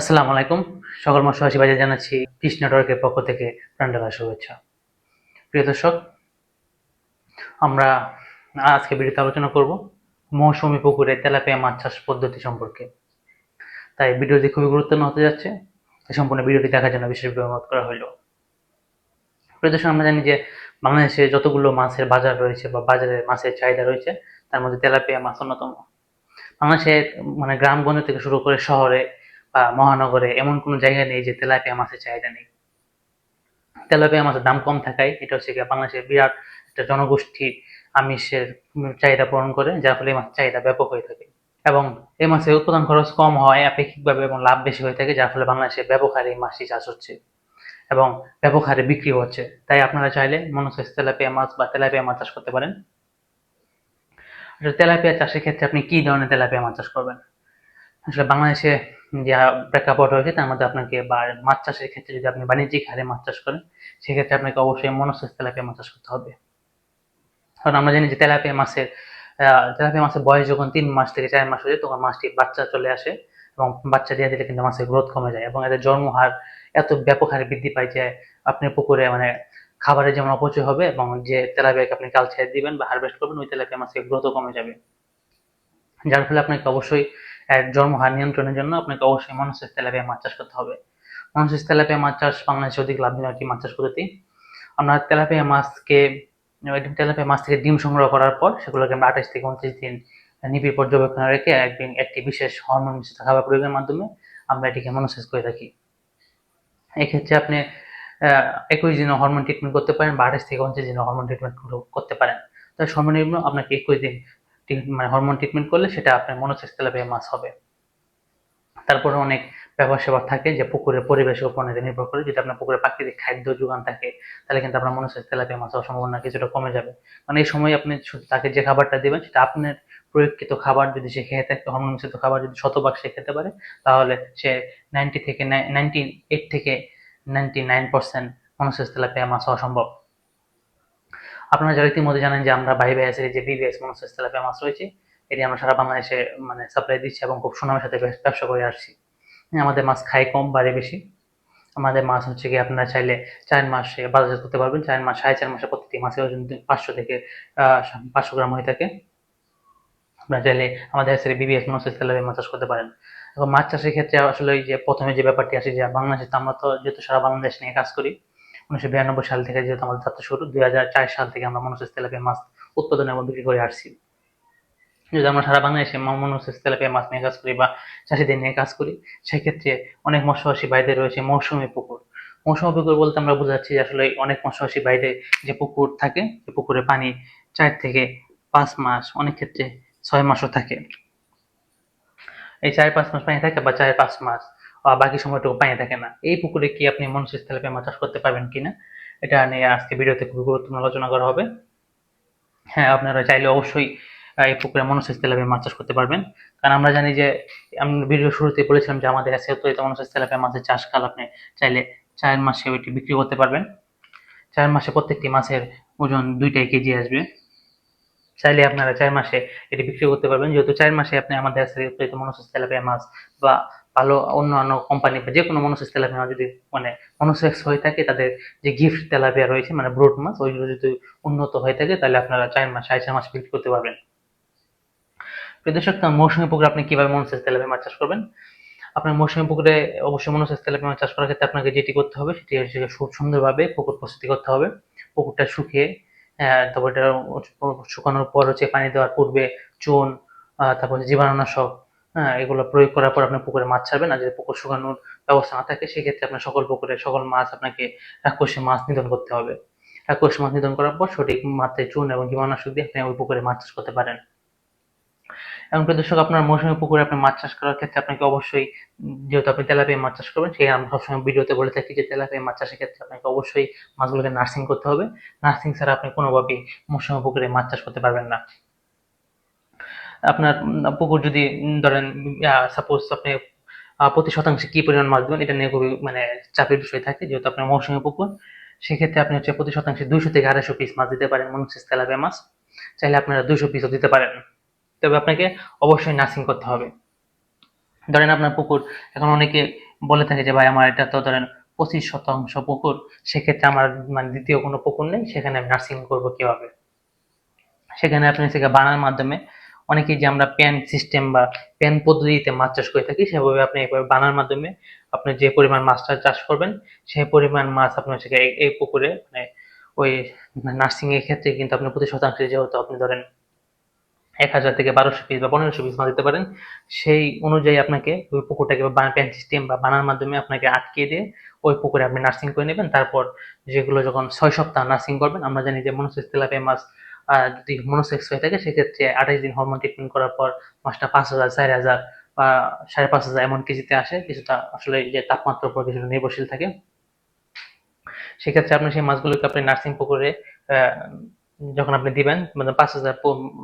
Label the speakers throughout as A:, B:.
A: আসসালামু আলাইকুম। সকল মৎস্যবাসী বাজার জানাচ্ছি ফিশ নেটওয়ার্কের পক্ষ থেকে প্রাণঢালা শুভেচ্ছা। প্রিয় দর্শক, আমরা আজকে ভিডিওতে আলোচনা করব মৌসুমী পুকুরে তেলাপিয়া মাছ চাষ পদ্ধতি সম্পর্কে। তাই ভিডিওটি খুবই গুরুত্বপূর্ণ হতে যাচ্ছে সম্পূর্ণ ভিডিওটি দেখার জন্য বিশেষভাবে অনুরোধ করা হলো। প্রিয় দর্শক, আমরা জানি যে বাংলাদেশে যতগুলো মাছের বাজার রয়েছে বা বাজারে মাছের চাহিদা রয়েছে, তার মধ্যে তেলাপিয়া মাছ অন্যতম। বাংলাদেশে মানে গ্রামগঞ্জ থেকে শুরু করে শহরে বা মহানগরে এমন কোনো জায়গা নেই যে তেলাপিয়া মাছের চাহিদা নেই। তেলাপিয়া মাছের দাম কম থাকায় এটা হচ্ছে গিয়ে বাংলাদেশের বিরাট একটা জনগোষ্ঠী আমিষের চাহিদা পূরণ করে, যার ফলে এই মাছের চাহিদা ব্যাপক হয়ে থাকে। এবং এই মাছের উৎপাদন খরচ কম হয় আপেক্ষিকভাবে এবং লাভ বেশি হয়ে থাকে, যার ফলে বাংলাদেশে ব্যাপক হারে এই মাছটি চাষ হচ্ছে এবং ব্যাপক হারে বিক্রি হচ্ছে। তাই আপনারা চাইলে মনোসেস তেলাপিয়া মাছ বা তেলাপিয়া মাছ চাষ করতে পারেন। তেলাপিয়া চাষের ক্ষেত্রে আপনি কি ধরনের তেলাপিয়া মাছ চাষ করবেন? আসলে বাংলাদেশে যে প্রেক্ষাপট হয়েছে তার মধ্যে আপনাকে বা মাছ চাষের ক্ষেত্রে যদি আপনি বাণিজ্যিক হারে মাছ চাষ করেন, সেক্ষেত্রে আপনাকে অবশ্যই মনোসেস তেলাপিয়া মাছ চাষ করতে হবে। কারণ আমরা জানি যে তেলাপিয়া মাছের তেলাপিয়া মাছের বয়স যখন তিন মাস থেকে চার মাস হয়ে যায়, তখন মাছটি বাচ্চা চলে আসে এবং বাচ্চা দিয়ে দিলে কিন্তু মাছের গ্রোথ কমে যায় এবং এদের জন্মহার এত ব্যাপক হারে বৃদ্ধি পায় যে আপনি পুকুরে মানে খাবারের যেমন অপচয় হবে এবং যে তেলাপিয়াকে আপনি কাল ছেড়ে দিবেন বা হারভেস্ট করবেন, ওই তেলাপিয়া মাছের গ্রোথও কমে যাবে। যার ফলে আপনাকে অবশ্যই এর জন্মহার নিয়ন্ত্রণের জন্য আপনাকে অবশ্যই মনোসেস তেলাপিয়া মাছ চাষ করতে হবে। মনোসেস তেলাপিয়া মাছ চাষ বাংলাদেশে অধিক লাভজনক একটি মাছ চাষ পদ্ধতি। আমরা তেলাপিয়া মাছকে তেলাপিয়া মাছ থেকে ডিম সংগ্রহ করার পর সেগুলোকে আমরা আঠাশ থেকে উনত্রিশ দিন নিবিড় পর্যবেক্ষণে রেখে একদিন একটি বিশেষ হরমোন মিশ্রিত খাবার প্রয়োগের মাধ্যমে আমরা এটিকে মনোসেস করে থাকি। এক্ষেত্রে আপনি একুশ দিনও হরমোন ট্রিটমেন্ট করতে পারেন বা আঠাশ থেকে উনত্রিশ দিনও হরমোন ট্রিটমেন্ট করতে পারেন। তাই সর্বনিম্ন আপনাকে একুশ দিন মানে হরমোন ট্রিটমেন্ট করলে সেটা আপনার মনোসেস তেলাপিয়া মাছ হবে। তারপরে অনেক ব্যাপার স্যাপার থাকে যে পুকুরের পরিবেশের উপর নির্ভর করে। যদি আপনার পুকুরে প্রাকৃতিক খাদ্য যোগান থাকে, তাহলে কিন্তু আপনার মনোসেস তেলাপিয়া মাছ হওয়ার সম্ভাবনা কিছুটা কমে যাবে। কারণ এই সময় আপনি তাকে যে খাবারটা দেবেন, সেটা আপনার প্রয়োগকৃত খাবার যদি সে খেয়ে থাকে হরমোন মিশ্রিত খাবার যদি শতভাগ সে খেতে পারে, তাহলে সে নাইনটি থেকে নাইনটি এইট থেকে ninety nine percent monosex tilapia মাছ হওয়া সম্ভব। আপনারা যারা ইতিমধ্যে জানেন যে আমরা বাই বাইসের যে বিবিএস মনোসেস তেলাপিয়া মাছ রয়েছে এটি আমরা সারা বাংলাদেশে মানে সাপ্লাই দিচ্ছি এবং খুব সুনামের সাথে ব্যবসা করে আসছি। হ্যাঁ, আমাদের মাছ খাই কম বাড়ে বেশি। আমাদের মাছ হচ্ছে কি আপনারা চাইলে চার মাসে বাজারজাত করতে পারবেন। চার মাস সাড়ে চার মাসে প্রতিটি মাছের ওজন পাঁচশো থেকে পাঁচশো গ্রাম হয়ে থাকে। আপনারা চাইলে আমাদের কাছে বিবিএস মনোসেস তেলাপিয়া মাছ চাষ করতে পারেন। এবং মাছ চাষের ক্ষেত্রে আসলে ওই যে প্রথমে যে ব্যাপারটি আসে যে বাংলাদেশে আমরা তো যেহেতু সারা বাংলাদেশ নিয়ে কাজ করি উনিশশো বিরানব্বই সাল থেকে যেহেতু আমাদের যাত্রা শুরু, দুই হাজার চার সাল থেকে আমরা মনোসেস তেলাপিয়া মাছ উৎপাদন এবং বিক্রি করে আসছি। যদি আমরা সারা বাংলাদেশে মনোসেস তেলাপিয়া মাছ নিয়ে কাজ করি বা চাষিদের নিয়ে কাজ করি, সেক্ষেত্রে অনেক মৎস্যবাসী বাইরে রয়েছে মৌসুমী পুকুর। মৌসুমী পুকুর বলতে আমরা বোঝাচ্ছি যে আসলে অনেক মৎস্যবাসী বাইরে যে পুকুর থাকে যে পুকুরে পানি চার থেকে পাঁচ মাস, অনেক ক্ষেত্রে ছয় মাসও থাকে। এই চার পাঁচ মাস পানি থাকে বা চার পাঁচ মাস। বাকি সময়টুকু পানি থাকে না। এই পুকুরে কি আপনি মনোসেস তেলাপিয়া চাষ করতে পারবেন কিনা এটা নিয়ে আজকে ভিডিওতে খুব গুরুত্বপূর্ণ আলোচনা করা হবে। হ্যাঁ আপনারা চাইলে অবশ্যই এই পুকুরে মনোসেস তেলাপিয়া মাছ চাষ করতে পারবেন। কারণ আমরা জানি যে, আমি ভিডিও শুরুতে বলেছিলাম যে আমাদের কাছে তো এটা মনোসেস তেলাপিয়া মাছের চাষ কাল আপনি চাইলে চার মাসে ওইটি বিক্রি করতে পারবেন। চার মাসে প্রত্যেকটি মাছের ওজন দুইটাই কেজি আসবে। চাইলে আপনারা চার মাসে এটি বিক্রি করতে পারবেন। যেহেতু চার মাসে আপনি আমাদের কাছে মনোসেস তেলাপিয়া মাছ বা ভালো অন্যান্য কোম্পানি বা যে কোনো মনোসেস তেলাপিয়া যদি মানে মনোসেক্স হয়ে থাকে, তাদের যে গিফট তেলাপিয়া রয়েছে মানে ব্রোড মাছ ওইগুলো যদি উন্নত হয়ে থাকে, তাহলে আপনারা চার মাস, সাড়ে চার মাস বিক্রি করতে পারবেন। প্রিয় দর্শক, তো মৌসুমী পুকুরে আপনি কীভাবে মনোসেস তেলাপিয়া মাছ চাষ করবেন? আপনার মৌসুমী পুকুরে অবশ্যই মনোসেস তেলাপিয়া মাছ চাষ করার ক্ষেত্রে আপনাকে যেটি করতে হবে, সেটি হচ্ছে খুব সুন্দরভাবে পুকুর প্রস্তুতি করতে হবে। পুকুরটা শুকিয়ে তারপর এটা শুকানোর পর হচ্ছে পানি দেওয়ার পূর্বে চুন তারপর জীবাণুনাশক হ্যাঁ এগুলো প্রয়োগ করার পর আপনার পুকুরে মাছ ছাড়বেন আর যদি পুকুর শুকানোর ব্যবস্থা না থাকে, সেক্ষেত্রে আপনার সকল পুকুরে সকল মাছ আপনাকে রাক্ষসী মাছ নিধন করতে হবে। রাক্ষসী মাছ নিধন করার পর সঠিক মাত্রায় চুন এবং জীবাণুনাশক দিয়ে আপনি ওই পুকুরে মাছ চাষ করতে পারেন। এবং দর্শক, আপনার মৌসুমী পুকুরে আপনি মাছ চাষ করার ক্ষেত্রে আপনাকে অবশ্যই, যেহেতু আপনি তেলাপিয়া মাছ চাষ করবেন, সেই আমরা সবসময় ভিডিওতে বলে থাকি যে তেলাপিয়া মাছ চাষের ক্ষেত্রে আপনাকে অবশ্যই মাছগুলোকে নার্সিং করতে হবে। নার্সিং ছাড়া আপনি কোনোভাবেই মৌসুমী পুকুরে মাছ চাষ করতে পারবেন না। আপনার পুকুর যদি ধরেন সাপোজ আপনি প্রতি শতাংশে কি পরিমাণ মাছ দেবেন, এটা নিয়ে খুবই মানে চাপের বিষয় থাকে, যেহেতু আপনার মৌসুমী পুকুর। সেক্ষেত্রে আপনি হচ্ছে প্রতি শতাংশে দুইশো থেকে আড়াইশো পিস মাছ দিতে পারেন মনুষ্য তেলাপিয়া মাছ। চাইলে আপনারা দুইশো পিসও দিতে পারেন। তবে আপনাকে অবশ্যই নার্সিং করতে হবে। ধরেন আপনার পুকুর, এখন অনেকে বলে থাকে যে, ভাই, আমার এটা তো ধরেন পঁচিশ শতাংশ পুকুর, সেক্ষেত্রে আমার মানে দ্বিতীয় কোনো পুকুর নেই, সেখানে আমি নার্সিং করব কীভাবে? সেখানে আপনি থেকে বানার মাধ্যমে অনেকেই যে আমরা প্যান সিস্টেম বা প্যান পদ্ধতিতে মাছ চাষ করে থাকি, সেভাবে আপনি এভাবে বানার মাধ্যমে আপনি যে পরিমাণ মাছটা চাষ করবেন, সেই পরিমাণ মাছ আপনি হচ্ছে এই- পুকুরে মানে ওই নার্সিং এর ক্ষেত্রে কিন্তু আপনি প্রতি শতাংশে যেহেতু আপনি ধরেন এক হাজার থেকে বারোশো পিস বা পনেরোশো পিস মাছ দিতে পারেন, সেই অনুযায়ী আপনাকে ওই পুকুরটাকে প্যান সিস্টেম বা বানার মাধ্যমে আপনাকে আটকে দিয়ে ওই পুকুরে আপনি নার্সিং করে নেবেন। তারপর যেগুলো যখন ছয় সপ্তাহ নার্সিং করবেন, আমরা জানি যে মনোসেক্স তেলাপিয়া মাছ যদি মনোসেক্স হয়ে থাকে, সেক্ষেত্রে আঠাশ দিন হরমোন ট্রিটমেন্ট করার পর মাছটা পাঁচ হাজার, চার হাজার বা সাড়ে পাঁচ হাজার এমন কেজিতে আসে, কিছুটা আসলে যে তাপমাত্রার উপর কিছুটা নির্ভরশীল থাকে। সেক্ষেত্রে আপনি সেই মাছগুলোকে আপনি নার্সিং পুকুরে যখন আপনি দিবেন মানে পাঁচ হাজার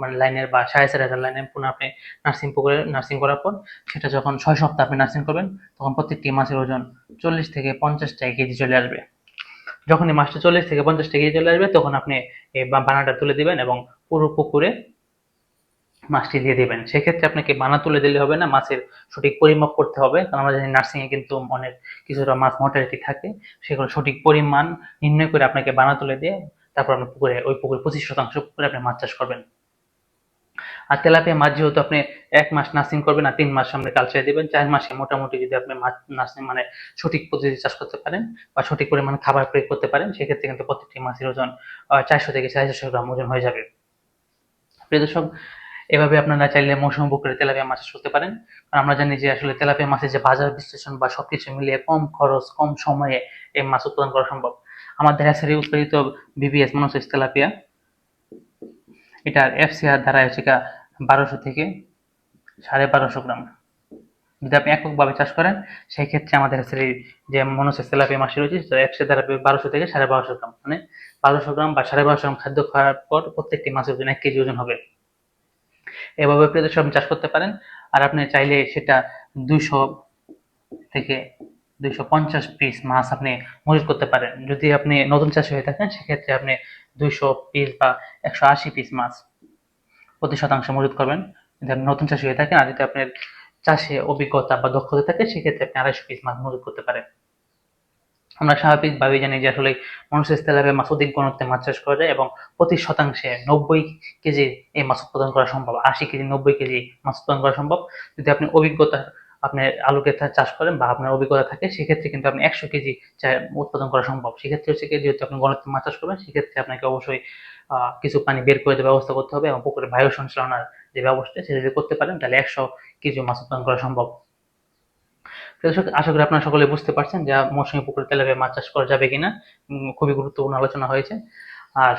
A: মানে লাইনের বা সাড়ে চার হাজার লাইনের পুনঃ আপনি নার্সিং পুকুরে নার্সিং করার পর, সেটা যখন ছয় সপ্তাহ আপনি নার্সিং করবেন, তখন প্রত্যেকটি মাছের ওজন চল্লিশ থেকে পঞ্চাশটা কেজি চলে আসবে। যখন এই মাছটা চল্লিশ থেকে পঞ্চাশ ডিগ্রি চলে আসবে, তখন আপনি এই বানাটা তুলে দিবেন এবং পুরো পুকুরে মাছটি দিয়ে দেবেন। সেক্ষেত্রে আপনাকে বানা তুলে দিলে হবে না, মাছের সঠিক পরিমাপ করতে হবে। কারণ আমরা জানি নার্সিংয়ে কিন্তু অনেক কিছুটা মাছ মর্টালিটি থাকে, সেগুলো সঠিক পরিমাণ নির্ণয় করে আপনাকে বানা তুলে দিয়ে তারপর আপনার পুকুরে, ওই পুকুরে পঁচিশ শতাংশ পুকুরে আপনি মাছ চাষ করবেন। আর তেলাপিয়া মাছ যেহেতু আপনি এক মাস নার্সিং করবেন আর তিন মাস সামনে কালচার দিবেন, চার মাসে মোটামুটি যদি আপনি মাছ নার্সিং মানে সঠিক পদ্ধতি চাষ করতে পারেন বা সঠিক পরিমাণে খাবার প্রয়োগ করতে পারেন, সেক্ষেত্রে কিন্তু প্রত্যেকটি মাছের ওজন চারশো থেকে সাড়ে চারশো গ্রাম ওজন হয়ে যাবে। প্রিয় দর্শক, এভাবে আপনারা চাইলে মৌসুম পুকুরে তেলাপিয়া মাছ করতে পারেন। আর আমরা জানি যে আসলে তেলাপিয়া মাছের যে বাজার বিশ্লেষণ বা সবকিছু মিলিয়ে কম খরচ, কম সময়ে এই মাছ উৎপাদন করা সম্ভব। আমাদের হ্যাচারি উৎপাদিত বিবিএস মনোসেস তেলাপিয়া এটার এফসিআর ধারা হচ্ছে বারোশো থেকে সাড়ে বারোশো গ্রাম। যদি আপনি এককভাবে চাষ করেন সেই ক্ষেত্রে আমাদের হ্যাচারি যে মনোসেস তেলাপিয়া মাছ রয়েছে, সেটা এফসিআর ধারা বারোশো থেকে সাড়ে বারোশো গ্রাম। মানে বারোশো গ্রাম বা সাড়ে বারোশো গ্রাম খাদ্য খাওয়ার পর প্রত্যেকটি মাছের ওজন এক কেজি ওজন হবে। এভাবে আপনি চাষ করতে পারেন, আর আপনি চাইলে সেটা দুইশো থেকে দুইশো পঞ্চাশ পিস মাছ আপনি মজুত করতে পারেন। যদি আপনি নতুন চাষি হয়ে থাকেন, সেক্ষেত্রে আপনি দুইশো পিস বা একশো আশি পিস মাছ প্রতি শতাংশ মজুত করবেন। নতুন চাষি হয়ে থাকেন আর যদি আপনার চাষে অভিজ্ঞতা বা দক্ষতা থাকে, সেক্ষেত্রে আপনি আড়াইশো পিস মাছ মজুত করতে পারেন। আমরা স্বাভাবিকভাবেই জানি যে আসলে মানুষের তেলাপে মাছ অধিক ঘনত্বে মাছ চাষ করা যায় এবং প্রতি শতাংশে নব্বই কেজি এই মাছ উৎপাদন করা সম্ভব, আশি কেজি, নব্বই কেজি মাছ উৎপাদন করা সম্ভব। যদি আপনি অভিজ্ঞতা আপনি আলুকে চাষ করেন বা আপনার অভিজ্ঞতা থাকে, সেক্ষেত্রে কিন্তু আপনি একশো কেজি উৎপাদন করা সম্ভব। সেক্ষেত্রে হচ্ছে কি যেহেতু আপনি ঘনত্বে মাছ চাষ করবেন, সেক্ষেত্রে আপনাকে অবশ্যই কিছু পানি বের করে দেওয়ার ব্যবস্থা করতে হবে এবং পুকুরে বায়ু সঞ্চালনার যে ব্যবস্থা, সেটা যদি করতে পারেন, তাহলে একশো কেজি মাছ উৎপাদন করা সম্ভব। আশা করি আপনারা সকলে বুঝতে পারছেন যে মৌসুমী পুকুরে তেলাপিয়া মাছ চাষ করা যাবে কিনা। খুবই গুরুত্বপূর্ণ আলোচনা হয়েছে। আর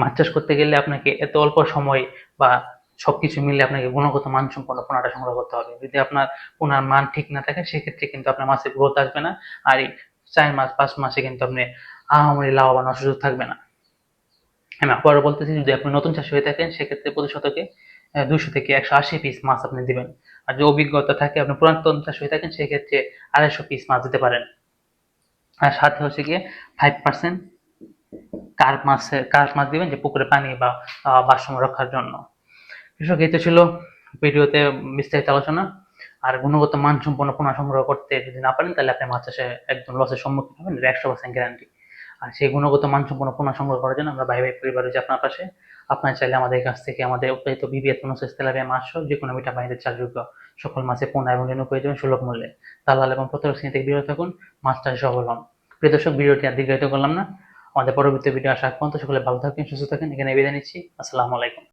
A: মাছ চাষ করতে গেলে আপনাকে এত অল্প সময় বা সবকিছু মিলে আপনাকে গুণগত মানসম্পন্ন পোনাটা সংগ্রহ করতে হবে। যদি আপনার পোনার মান ঠিক না থাকে, সেক্ষেত্রে কিন্তু আপনার মাছের গ্রোথ আসবে না। আর চার মাস, পাঁচ মাসে কিন্তু আপনি আহামরি লাভবান সুযোগ থাকবে না। আমি আবারও বলতেছি, যদি আপনি নতুন চাষি হয়ে থাকেন, সেক্ষেত্রে প্রতি শতকে দুশো থেকে একশো আশি পিস মাছ আপনি দিবেন। আর যে অভিজ্ঞতা থাকে, আপনি পুরাতন চাষি হয়ে থাকেন, সেক্ষেত্রে আড়াইশো পিস মাছ দিতে পারেন। আর সাথে হচ্ছে গিয়ে ফাইভ পার্সেন্ট কার্প মাছের, কার্প মাছ দিবেন যে পুকুরে পানি বা ভারসাম্য রক্ষার জন্য। কৃষক এই তো ছিল ভিডিওতে বিস্তারিত আলোচনা। আর গুণগত মানসম্পন্ন পোনা সংগ্রহ করতে যদি না পারেন, তাহলে আপনি মাছ চাষে একদম লসের সম্মুখীন হবেন একশো পার্সেন্ট গ্যারান্টি আর সেই গুণগত মানসম্পন্ন পোনা সংগ্রহ করার জন্য আমরা ভাই ভাই পরিবার রয়েছে আপনার পাশে, আপনার চাইলে আমাদের কাছ থেকে আমাদের উৎপাদিত বিবিএস মনোসেস তেলাপিয়া মাছ যে কোনো মিঠা পানিতে চাষযোগ্য সকল মাছে পোনা এবং রেণু পেয়ে যাবেন সুলভ মূল্যে। দালাল এবং প্রতারক শ্রেণি থেকে বিরত থাকুন, মাছ চাষে সফল হন। প্রিয় দর্শক, ভিডিওটি আর দীর্ঘায়িত করলাম না। আমাদের পরবর্তী ভিডিও আসা পর্যন্ত সকলে ভালো থাকেন, সুস্থ থাকেন। এখানে বিদায় নিচ্ছি। আসসালামু আলাইকুম।